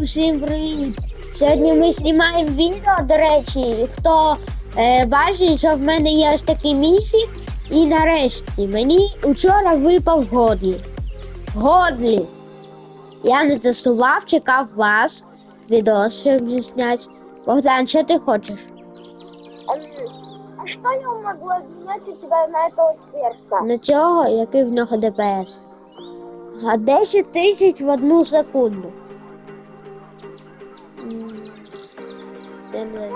всім привіт! Сьогодні ми знімаємо відео, до речі, хто е, бачить, що в мене є ось такий міфік. І нарешті мені вчора випав Годлі. Годлі! Я не засував, чекав вас. Відео, щоб зняти. Богдан, що ти хочеш? А что я могла взять у тебя на этого сверха? На цього, який в нього ДПС? А 10 тисяч в одну секунду. М, де мене?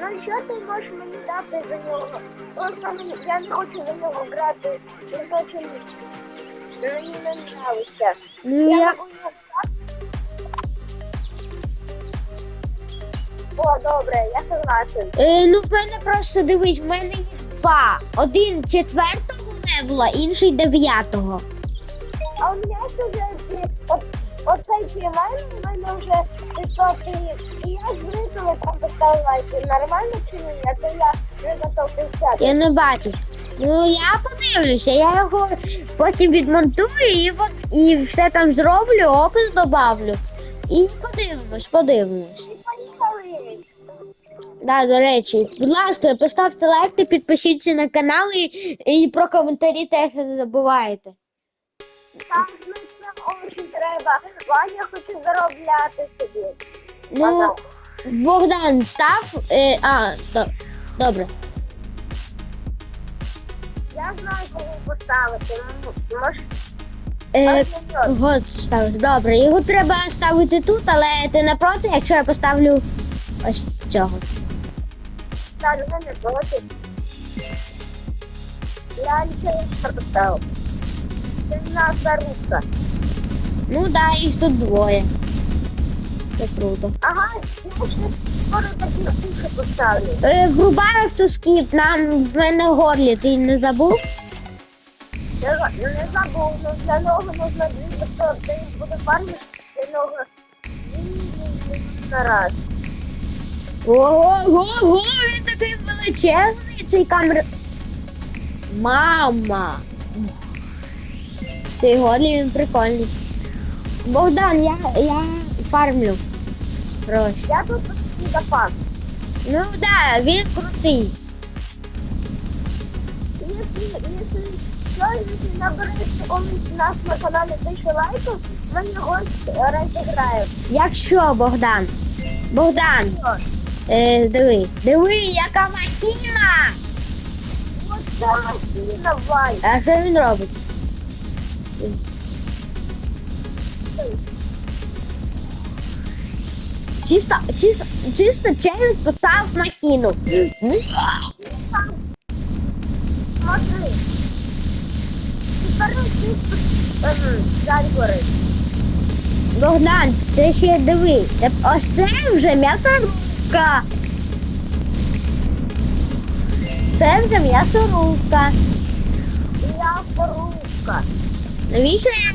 Ну що ти можеш мені дати за нього? Просто мені, я не хочу за нього грати. Він дуже мені не нравиться. Ну Я я. О, добре, я согласен. Е, ну в мене просто дивись, в мене їх два. Один четвертого левела, інший дев'ятого. А у мене вже оцей півмен, у мене вже 500 і я з ритму там поставила лайки. Нормально чи ні? А то я вже готов 50. Я не бачив. Ну я подивлюся, я його потім відмонтую і, і все там зроблю, опис добавлю. І подивимось, подивимось. Поїхали! Да, до речі, будь ласка, поставте лайк підпишіться на канал і, і про коментарі теж не забувайте. Там смачно очень треба. Ваня хоче заробляти собі. Ну, Богдан, став. Е, а, до, добре. Я знаю, кого поставити. Може, Е, Кого ставиш? Добре, його треба ставити тут, але ти не проти, якщо я поставлю ось цього. Сталю не проти. Я нічого не поставив. Це наша. Ну да, їх тут двоє. Це круто. Ага, скоро такі уші поставлю. Е, врубай автоскіп, нам в мене горлі, ти не забув? Я не забув, но для нього нужно дві я буду фармити для нього дві на раз. Ого, ого, він такий величезний цей камер. Мама Цей горлі він прикольний. Богдан, я, я фармлю. Гроші. Я тут не допас. Ну да, він крутий. Если, если, что, если наберешь он у нас на канале тысячу лайков, мы его разыграем. Якщо Богдан. Богдан, е, диви. Диви, яка машина! Вот это машина, Вань. А що він робить? Чисто, чисто, чисто через поставив машину. Смотри. Теперь ты эм, жаль горит. Богдан, це ще диви. Ось це вже м'ясорубка. Це вже м'ясорубка. Я порубка. Навіщо я?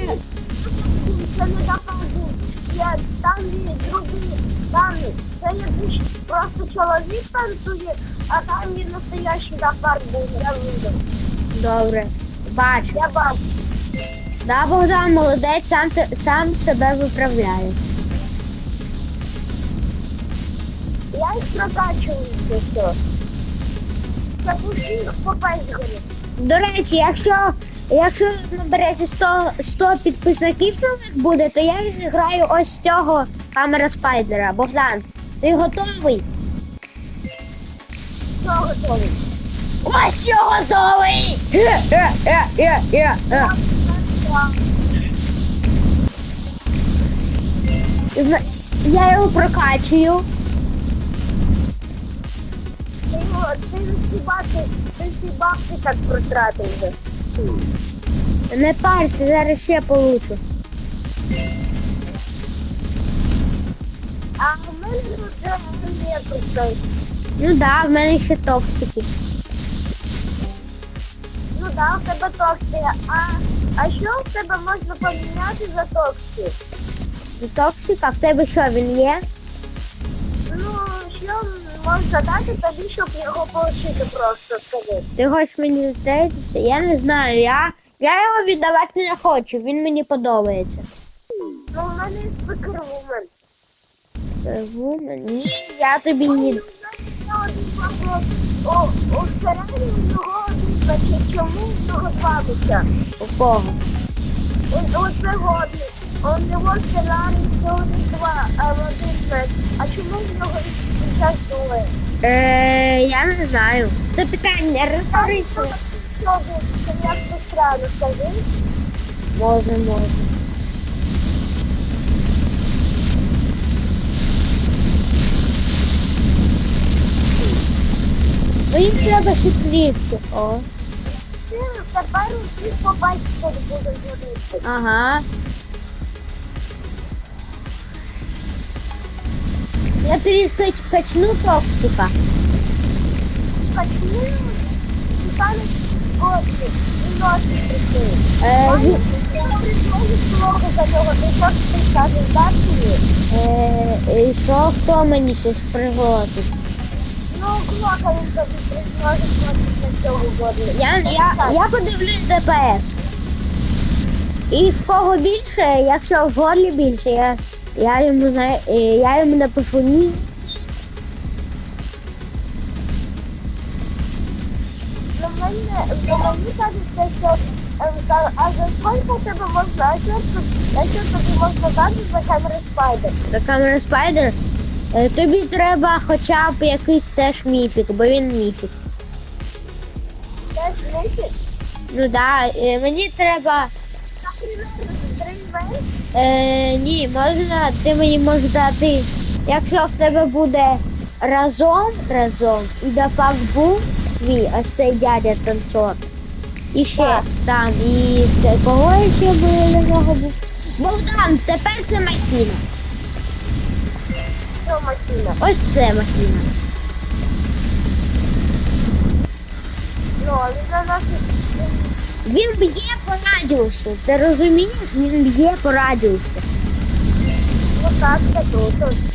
Це не допомогу. Я там є другі дані. Це є більш просто чоловік танцює, а там є настоящий леопард був. Я видав. Добре, бачу. Я бачу. Да, Богдан, молодець, сам, сам себе виправляє. Я їх прокачую це все. Це пустих попасть. До речі, якщо, якщо набереться 100, 100 підписників нових буде, то я зіграю ось цього камера спайдера. Богдан, ти готовий? Все готовий. Ось що готовий! Я його прокачую. Ти його, ти всі бабки, ти всі бабки так протратив. Не парся, зараз ще получу. А в мене тут є тут. Ну да, в мене ще токсики. Ну да, в тебе токси. А, а що в тебе можна поміняти за токси? Токсик, а в тебе що він є? Ну, що можна дати тобі, щоб його отримати просто скажи. Ти хочеш мені зустрітися? Я не знаю. Я, я його віддавати не хочу, він мені подобається. Ну, у мене є супервумен. Е, Ні, я тобі ні. О, у Феррарі у нього значить, чому в нього меча? У кого? О- Оце годний. У нього Феррарі всього не два, а один. А чому в нього двоє? Е, я не знаю. Це питання риторичне. Що це странно, скажи? Може, може. Мені треба ще трішки. О. Тепер усі побачите, як буде горіти. Ага. Я трішки качну токсика. Качни, і стане годний, і прикрив. Е, Я предложу слово за нього, ти що ти скажеш, е, і що хто мені щось приголосить? Ну, клока він тобі предложить проти цього годного. Я, я, я подивлюсь ДПС. І в кого більше, якщо в горлі більше, я, я йому знаю, е, я йому напишу ні. Ну, мене, мені кажеться, що ем, а за сколько тебе можна, а що а що тобі можна дати за камери спайдер? До камери спайдер. Е, Тобі треба хоча б якийсь теж міфік, бо він міфік. Теж місяць? Ну да, е, мені треба. Наприклад, три? Е, ні, можна, ти мені можеш дати. Якщо в тебе буде разом, разом, і до факт був твій, ось цей дядя танцор. І ще Так. там, і це, кого ще було до нього був? Богдан, тепер це машина. Що машина? Ось це машина. Ну, а він на нас Він б'є по радіусу. Ти розумієш? Він б'є по радіусу.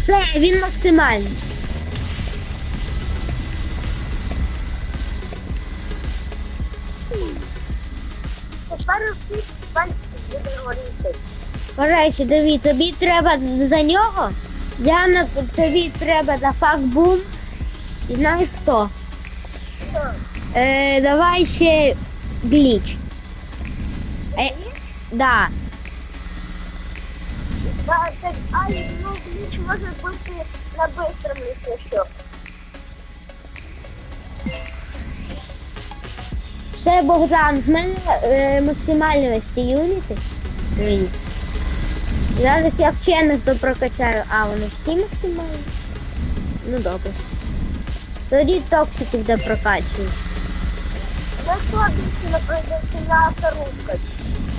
Це він максимальний. Тепер всі диві, тобі треба за нього. Діана, тобі треба за факт бум. І знаєш хто? Е, давай ще гліч. Е, да. Да, так, ай, ну, ключ може бути на бистрому, якщо що. Все, Богдан, в мене е, максимальні ось ті юніти. Твої. Зараз я вчених допрокачаю, а вони всі максимальні. Ну добре. Тоді токсиків допрокачую. Ну, що більше, на рубка?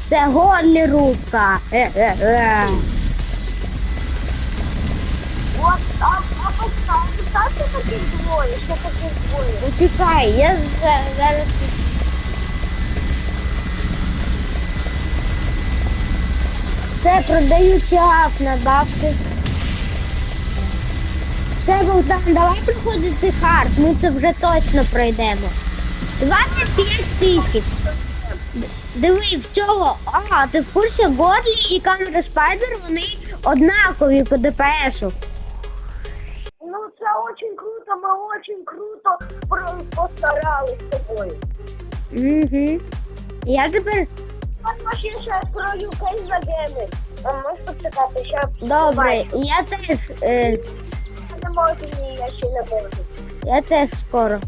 Це годлі рубка. Е-е-е. От, а, а поставте, ставте таких двоє, що таких двоє. Почекай, я за- зараз. Це продають час на бабки. Все, Богдан, давай проходити хард, ми це вже точно пройдемо. 25 тисяч. Диви, в цього. А, ти в курсі Годлі і камера Спайдер, вони однакові по ДПСу. Ну, це очень круто, ми очень круто постарались з тобою. Угу. Я тепер. А ще ще скрою кейс. А можеш почекати, ще Добре, я теж. Е, не можу я ще не можу. Я теж скоро.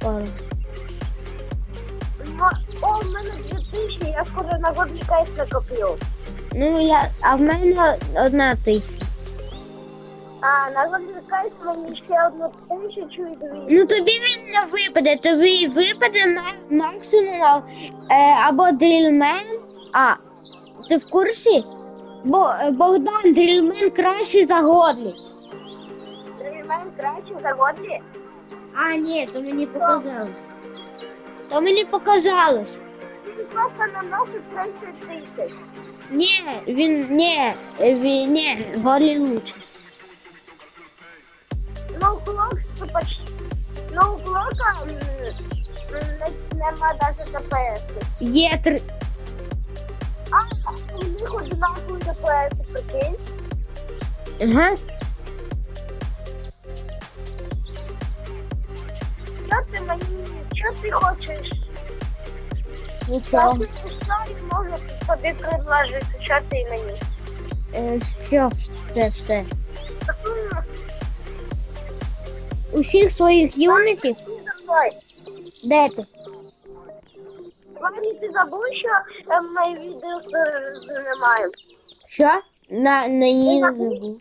скоро. Ну, О, в мене 2000, я скоро на годний кейс накоплю. Ну я. А в мене одна тисяча. А, на годний кейс мені ще одну тисячу і дві. Ну тобі він не випаде, тобі випаде ма- максимум е, або дрільмен. А, ти в курсі? Бо е, Богдан, дрільмен краще за годлі. Дреймен краще за годні? А, ні, то мені показалось. То мені показалось. Він просто наносить 30 тисяч. Ні, він ні, він ні, годлі лучше. Ну, блок, це почти. Ну, у блока м, м, не, нема навіть ДПС. Є три. А, у них одинакові ДПС, прикинь. Ага. Що ти мені, що ти хочеш? Я Нічого. знаю, можу тобі предложити, що ти мені. Е, Що ж це все? Усіх своїх юнітів? Де ти? Ваня, ти забув, що е, ми відео знімаємо? Що? На, на ні не забув.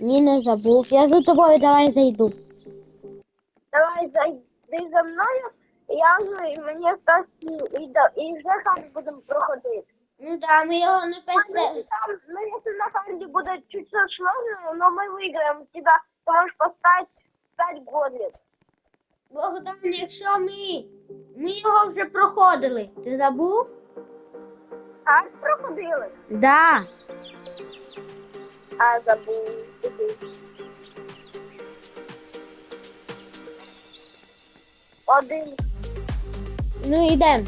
Ні, не забув. Я за тобою давай зайду. Давай зайди за мною, я вже і мені осталось і, до- і вже там будемо проходити. Ну да, ми його не А если там, ну если на харде будет чуть сложно, но мы выиграем, тебя ты можешь поставить 5 годлет. Богдан, якщо ми. Ми його вже проходили. Ти забув? А проходили? Да. А забыл. Один. Ну йдемо.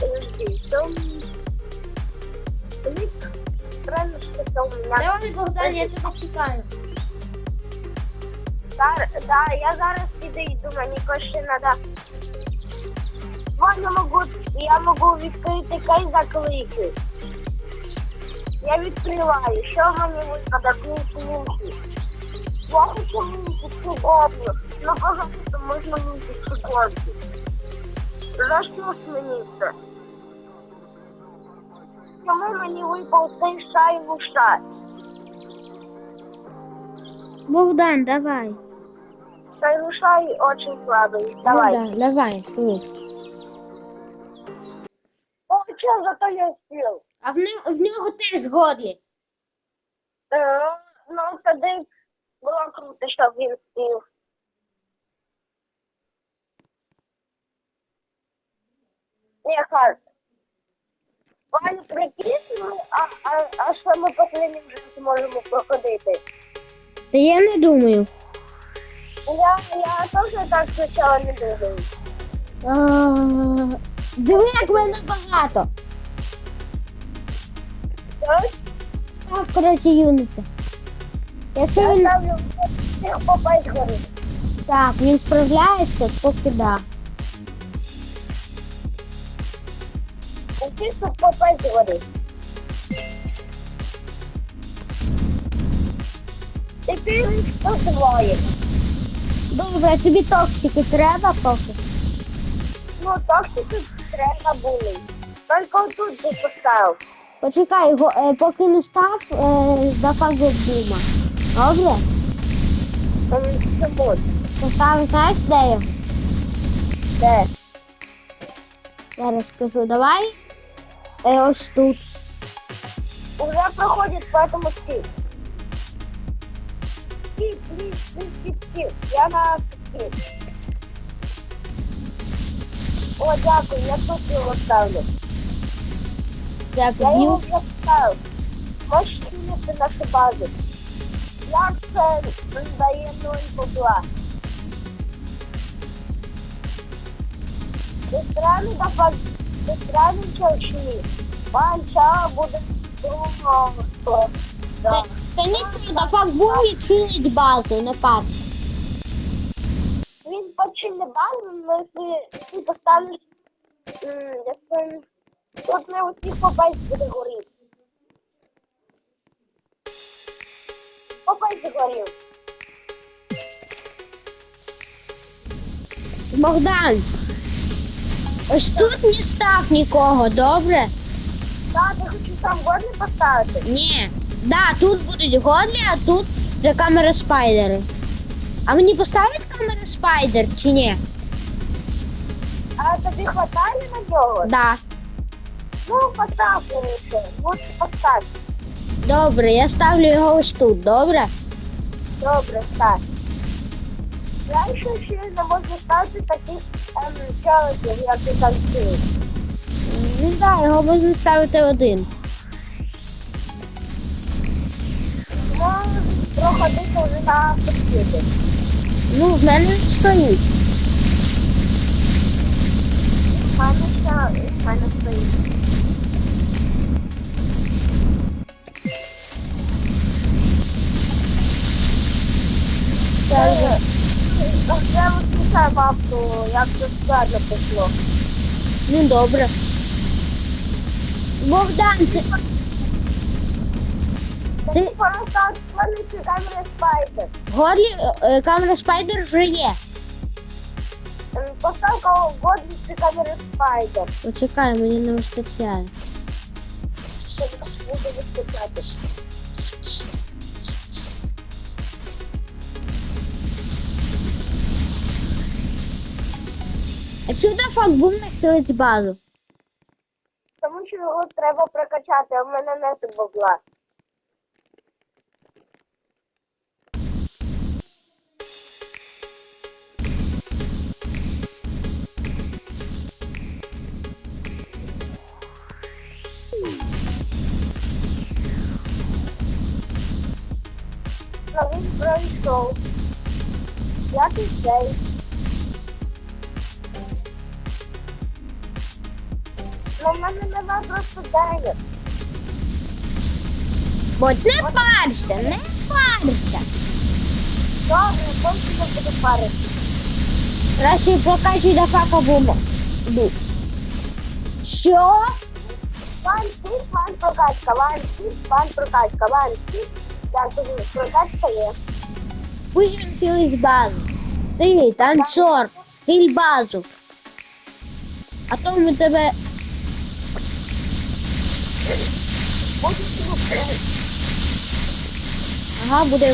Подожди, там... Правильно, что это у меня. Давай, Богдан, я тебе чекаю. Да, да, я зараз підійду, мені ще надо. Ваня можу, я можу відкрити кей заклики. Я відкриваю, що мені випаде клінки. Я хочу мінки сьогодні, ну пожалуйста, можна мінки сьогодні. За що мені це? Чому мені випав цей шай вуша? Богдан, давай. Цей вушай очень слабий. Давай. Да, давай. О, що зато я сіл? А в, не, в нього теж годлі. Е, Ну, тоді було круто, щоб він спів. Ні, Харт. Пані, прикинь, ми, а, а, а що ми последнім вже зможемо проходити? Та я не думаю. Я, я теж так спочатку не думаю. А, диви, як мене багато. Так? Став, коротше, юніти. Якщо Я він ставлю всіх по 5 так, він справляється, поки да. Усіх тут по 5 горів. Тепер двоє. Добре, тобі токсики треба поки. Ну, тут треба були. Тільки отут ти поставив. Почекай, го, е, поки не став, е, запах дума. Добре? Там. Поставив, знаєш, де його? Де? Зараз скажу, давай. Ось тут. Уже проходит, поэтому скип. Скип, скип, скип, скип, скип. Я на скип. О, дякую, я тут його ставлю. Я Дякую. його вже ставив. Можеш кинути нашу базу. Як це дає 0 бабла? Ти странно напад... Странно чолчні? Панча буде. Та, ні, факт бум відхилить базу, не пар. Він почне базу, але ти, ти поставиш... м, Тут не усіх попасть буде горіти. Попасть горів. Богдан. Ось тут не став нікого, добре? Так, ти хочу сам годне поставити. Ні. Да, тут будуть годлі, а тут вже камери спайдери. А мені поставить камери спайдер чи ні? А тобі хватає на нього? Да. Ну, постав мені ще. Лучше постав. Добре, я ставлю його ось тут, добре? Добре, став. Я ще ще не можу ставити таких я Не знаю, його можна ставити один. Проходити вже на комп'ютер. Ну, в мене стоїть. В мене в мене стоїть. Це вже це мапу, як це складно пішло. Ну добре. Богдан, це, Ти- просто відклонити камери спайдер. Горлі е, камера спайдер вже є. Ем, Постав годність камери спайдер. Почекай, мені не вистачає. Щоб буде виступати. А чому на факбум не силить базу? Тому що його треба прокачати, а в мене не бабла. Ну, він пройшов. Як і мене нема просто денег. От не парся, не парся. Добре, потім не буду парити. Краще прокачуй до факабуму. Ду. Що? Ван сіт, ван прокачка, ван сіт, ван прокачка, ван сіт. Я тобі прокачка є. Вийдемо філить базу. Ти, танцор, філь базу. А то ми тебе Будеш його Ага, буде.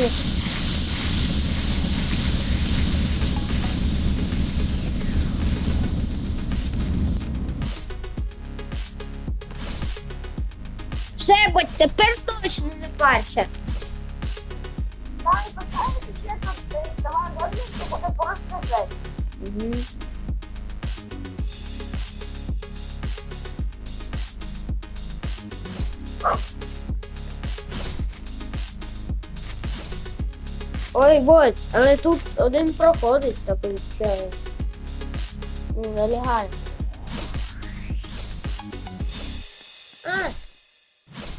Все, будь тепер точно не парся. Давай поставити ще тут, давай годніше буде просто жесть. Угу. Ой, будь, але тут один проходить такий чай. Нелегально. А,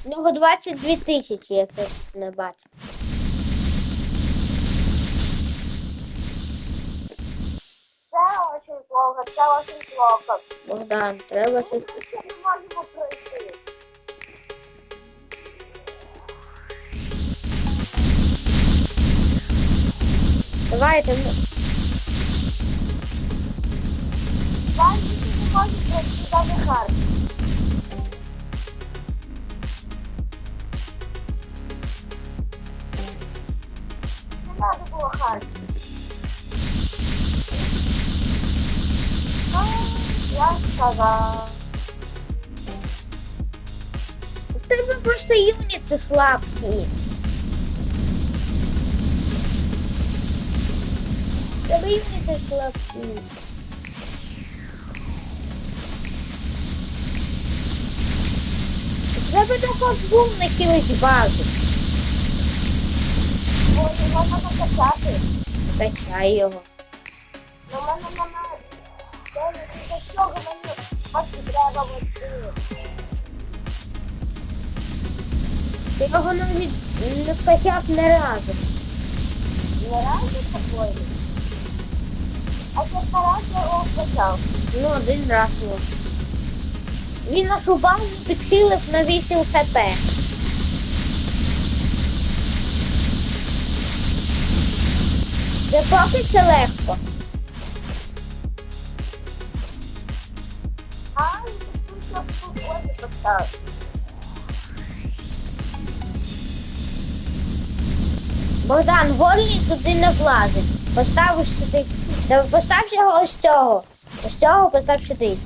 в нього 22 тисячі, я це не бачу. Це очень плохо, це очень плохо. Богдан, треба щось. Ми не можемо пройти. Давайте сіт не може пройти навіть хард. Не треба було хард. Ну, я сказав. У тебе просто юніти слабкі. У тебе юніти слабкі. Треба до футбол не кілить базу. Бо його треба качати. Качай його. Ну, мене немає. Це для цього мені ось треба води. Ти його навіть не скачав не разу. Не разу такої. А раз я його почав. Ну, один раз. ну. Він нашу базу підхилив на 8 хп. Це поки це легко. А, тут води поставив. Богдан, голі туди не влазить. Поставиш сюди. Та Постав його ось цього. Ось цього постав сюди.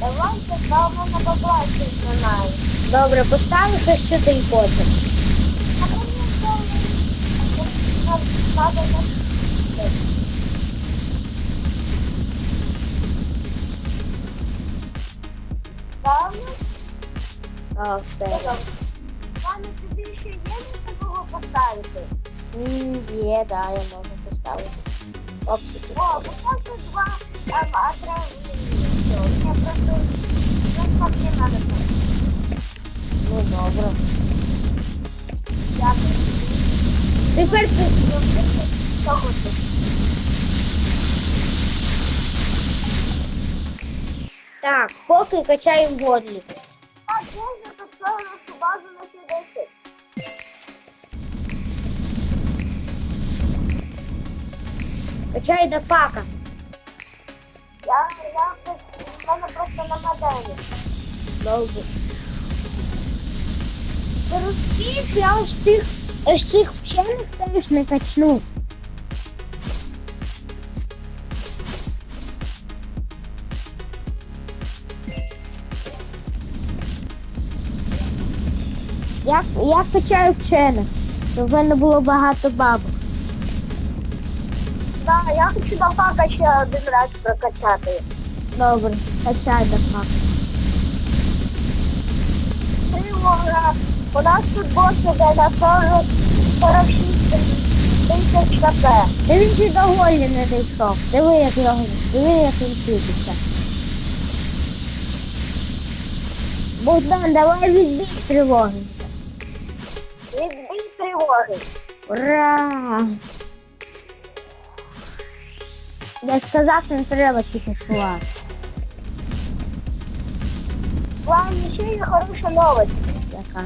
Давайте ставимо на бабла, щось немає. Добре, поставиш ось сюди потім. А мені на Ставимо. А, все. Пане, тобі ще є на кого поставити? М, Є, да, я можу поставити. Опсики. О, поставте два, там, а треба... Все, я просто... Ну, так не надо. Ну добре. Дякую. Тепер ти. Чого ти? Так, поки качаємо годлі. А де ж тут все нашу базу на сюди? Качай до фака. Я, я, в мене просто нема денег. Добре. Ти я ось цих, ось цих вчених теж не качну. Я, я качаю вчених, щоб в мене було багато бабок. Я хочу до фака ще один раз прокачати. Добре, качай до фака. Тривога. У нас тут бос іде на 40, 46 тисяч КП. Та він ще до голі не дійшов. Диви, як його, диви, як він світиться. Богдан, давай відбій тривоги. Відбій тривоги. Ура! Я ж казав, не треба тільки шувати. Ладно, ще є хороша новость. Яка.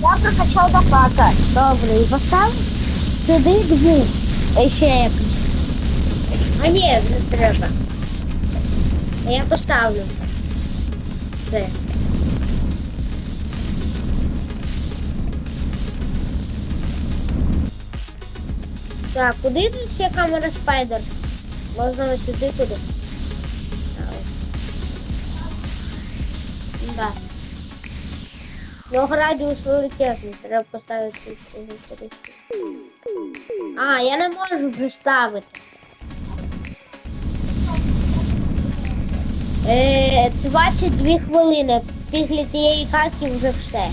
Я прокачав до фака. Добре, і поставиш сюди дві. І ще якось. А ні, не треба. А Я поставлю. Все. Так, куди тут ще камера спайдер? Можна ось сюди ось. Да. Ну, радіус величезний, треба поставити. А, я не можу приставити. Е, 22 хвилини. Після цієї катки вже все.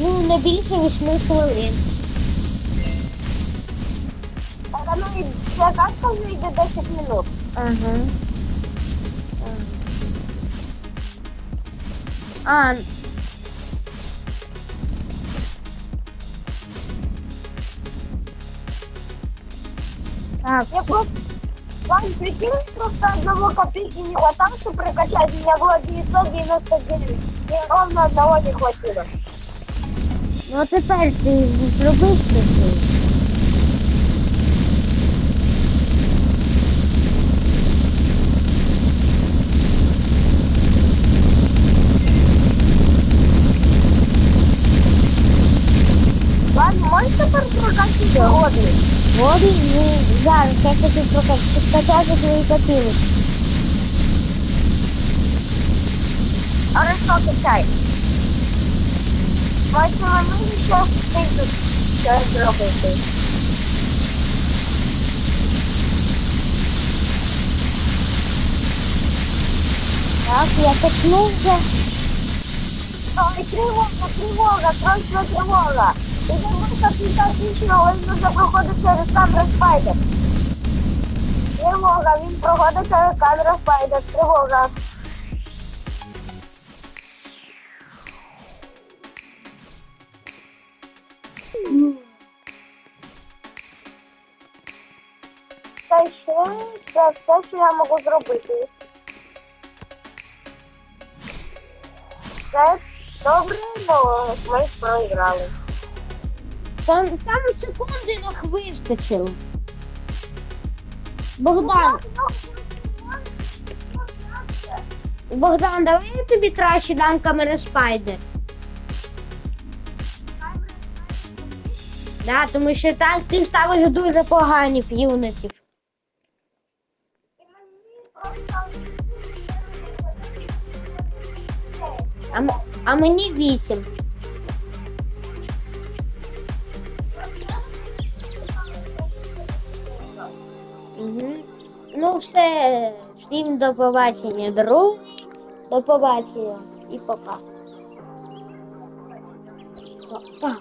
Ну, не більше 8 хвилин. А ну і ця катка вже йде 10 минут. Ага. А. Так, Я просто... Вань, прикинь, просто одного копейки не хватало, чтобы прокачать. У меня было 999. Мне ровно одного не хватило. Ну а тепер ти зробив це. Ладно, можешь тепер прокачать сьогодні? Води, ну, зараз, я хочу прокачати скачати твої копили. Хорошо, качай. Бачимо, ми ще встигнуть щось зробити. Так, я качну вже. Ой, тривога, тривога, срочна тривога. Ідемо капіталічно, він вже проходить через камеру спайдер. Тривога, він проходить через камеру спайдер. Тривога. Це все, що я можу зробити. Це добре, але ми проіграли. Там, там секунди на вистачило. Богдан, Богдан, давай я тобі краще дам камери спайдер. Да, тому що так ти ставиш дуже погані в А, мені вісім. Угу. Ну все, всім до побачення, друзі. До побачення і пока. Па.